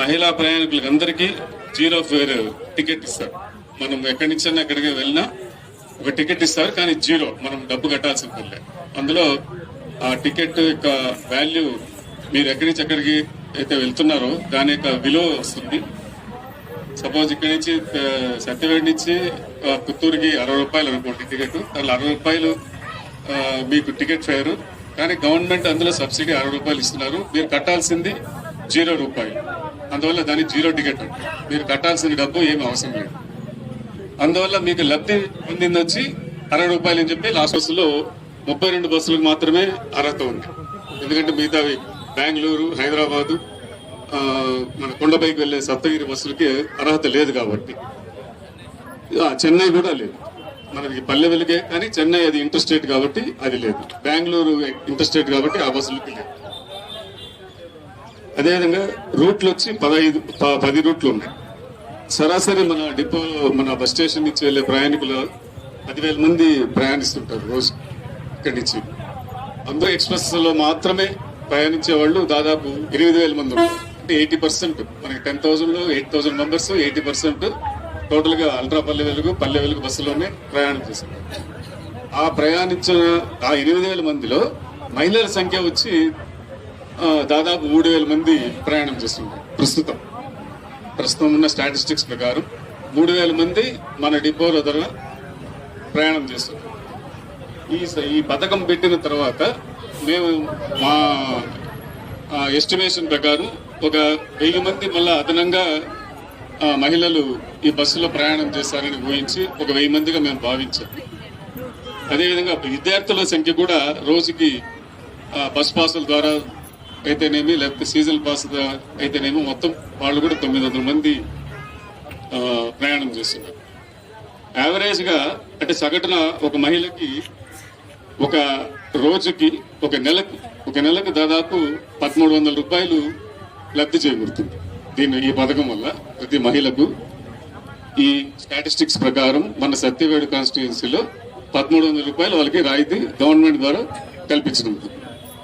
మహిళా ప్రయాణికులకు అందరికీ జీరో ఫేర్ టికెట్ ఇస్తారు. మనం ఎక్కడి నుంచైనా ఎక్కడికి వెళ్ళినా ఒక టికెట్ ఇస్తారు కానీ జీరో. మనం డబ్బు కట్టాల్సిన ఉంటుంది అందులో ఆ టికెట్ యొక్క వాల్యూ మీరు ఎక్కడి నుంచి ఎక్కడికి అయితే వెళ్తున్నారో దాని యొక్క విలువ వస్తుంది. సపోజ్ ఇక్కడి నుంచి సత్యవేడి నుంచి పుత్తూరుకి అరవై రూపాయలు అనుకోండి టికెట్. అందులో అరవై రూపాయలు మీకు టికెట్ ఫేరు. కానీ గవర్నమెంట్ అందులో సబ్సిడీ అరవై రూపాయలు ఇస్తున్నారు. మీరు కట్టాల్సింది జీరో రూపాయలు. అందువల్ల దాని జీరో టికెట్. మీరు కట్టాల్సిన డబ్బు ఏమి అవసరం లేదు. అందువల్ల మీకు లబ్ధి పొందింది వచ్చి అరవై రూపాయలు అని చెప్పి లాస్ట్ బస్సులో ముప్పై రెండు బస్సులకు మాత్రమే అర్హత ఉంది. ఎందుకంటే మిగతావి బెంగళూరు హైదరాబాదు మన కొండపైకి వెళ్ళే సప్తగిరి బస్సులకి అర్హత లేదు కాబట్టి. చెన్నై కూడా లేదు. మనకి పల్లె వెలుగే కానీ చెన్నై అది ఇంటర్ స్టేట్ కాబట్టి అది లేదు. బెంగళూరు ఇంటర్ స్టేట్ కాబట్టి ఆ బస్సులకి లేదు. అదేవిధంగా రూట్లు వచ్చి పదహైదు ప- పది రూట్లు ఉన్నాయి. సరాసరి మన డిపో మన బస్ స్టేషన్ నుంచి వెళ్ళే ప్రయాణికులు పదివేల మంది ప్రయాణిస్తుంటారు రోజు ఇక్కడి నుంచి. అందరూ ఎక్స్ప్రెస్లో మాత్రమే ప్రయాణించే వాళ్ళు దాదాపు ఎనిమిది వేల మంది ఉంటారు. అంటే ఎయిటీ పర్సెంట్ మనకి ten thousand eight thousand members eighty percent టోటల్గా అల్ట్రా పల్లె వెలుగు పల్లె వెలుగు బస్సులోనే ప్రయాణం చేస్తున్నారు. ఆ ప్రయాణించిన ఆ ఎనిమిది వేల మందిలో మహిళల సంఖ్య వచ్చి దాదాపు మూడు వేల మంది ప్రయాణం చేస్తున్నారు ప్రస్తుతం. ప్రస్తుతం ఉన్న స్టాటిస్టిక్స్ ప్రకారం మూడు వేల మంది మన డిపోల ద్వారా ప్రయాణం చేస్తున్నారు ఈ స- ఈ పథకం పెట్టిన తర్వాత మేము మా ఎస్టిమేషన్ ప్రకారం ఒక వెయ్యి మంది మళ్ళా అదనంగా మహిళలు ఈ బస్సులో ప్రయాణం చేస్తారని ఊహించి ఒక వెయ్యి మందిగా మేము భావించాం. అదేవిధంగా విద్యార్థుల సంఖ్య కూడా రోజుకి బస్ పాసుల ద్వారా అయితేనేమి లేకపోతే సీజన్ పాస్ అయితేనేమి మొత్తం వాళ్ళు కూడా తొమ్మిది వందల మంది ప్రయాణం చేస్తున్నారు. యావరేజ్గా అంటే సగటున ఒక మహిళకి ఒక రోజుకి ఒక నెలకు ఒక నెలకు దాదాపు పదమూడు వందల రూపాయలు లబ్ధి చేకూరుతుంది దీని ఈ పథకం వల్ల ప్రతి మహిళకు ఈ స్టాటిస్టిక్స్ ప్రకారం మన సత్యవేడు కాన్స్టిట్యున్సీలో పదమూడు వందల రూపాయలు వాళ్ళకి రాయితీ గవర్నమెంట్ ద్వారా కల్పించడం